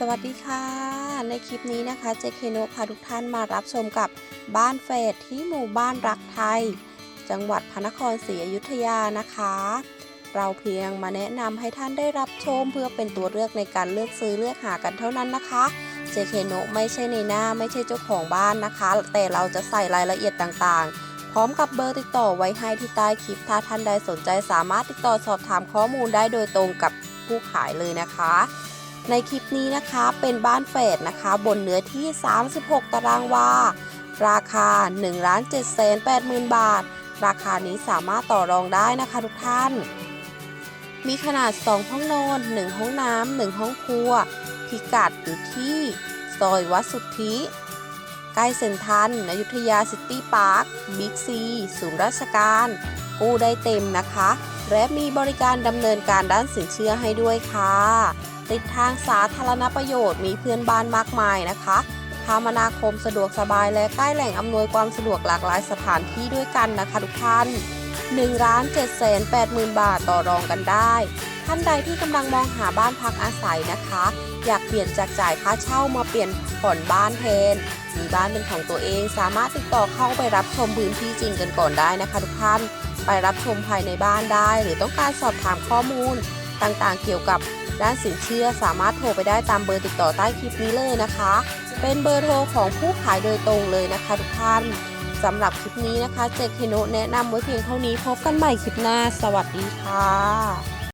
สวัสดีค่ะ ในคลิปนี้นะคะเจเคโนพาทุกท่านมารับชมกับบ้านเฟดที่หมู่บ้านรักไทย จังหวัดพระนครศรีอยุธยานะคะ เราเพียงมาแนะนำให้ท่านได้รับชมเพื่อเป็นตัวเลือกในการเลือกซื้อเลือกหากันเท่านั้นนะคะเจเคโนไม่ใช่ในหน้าไม่ใช่เจ้าของบ้านนะคะ แต่เราจะใส่รายละเอียดต่างๆ พร้อมกับเบอร์ติดต่อไว้ให้ที่ใต้คลิปถ้าท่านใดสนใจสามารถติดต่อสอบถามข้อมูลได้โดยตรงกับผู้ขายเลยนะคะ ในคลิปนี้นะคะเป็นบ้านเฟดนะคะ บนเนื้อที่ 36 ตารางวา ราคา 1 7 8 0 0 0 0 บาท ราคานี้สามารถต่อรองได้นะคะทุกท่าน มีขนาด 2 ห้องนอน 1 ห้องน้ำ 1 ห้องครัว พิกัดอยู่ที่ ซอยวัดสุทธิใกล้เซ็นทรัลอยุธยาซิตี้พาร์ค บิ๊กซี ศูนย์ราชการ กู้ได้เต็มนะคะ และมีบริการดำเนินการด้านสินเชื่อให้ด้วยค่ะ ติดทางสาธารณประโยชน์มีเพื่อนบ้านมากมายนะคะคมนาคมสะดวกสบายและใกล้แหล่งอำนวยความสะดวกหลากหลายสถานที่ด้วยกันนะคะทุกท่าน1ล้าน7แสน8หมื่นบาทต่อรองกันได้ ท่านใดที่กำลังมองหาบ้านพักอาศัยนะคะ อยากเปลี่ยนจากจ่ายค่าเช่ามาเปลี่ยนผ่อนบ้านแทน มีบ้านเป็นของตัวเอง สามารถติดต่อเข้าไปรับชมพื้นที่จริงกันก่อนได้นะคะทุกท่าน ไปรับชมภายในบ้านได้ หรือต้องการสอบถามข้อมูลต่างๆ เกี่ยวกับ ด้านสินเชื่อสามารถโทรไปได้ตามเบอร์ติดต่อใต้คลิปนี้เลยนะคะ เป็นเบอร์โทรของผู้ขายโดยตรงเลยนะคะทุกท่านสำหรับคลิปนี้นะคะ เจคเคโนแนะนำไว้เพียงเท่านี้พบกันใหม่คลิปหน้า สวัสดีค่ะ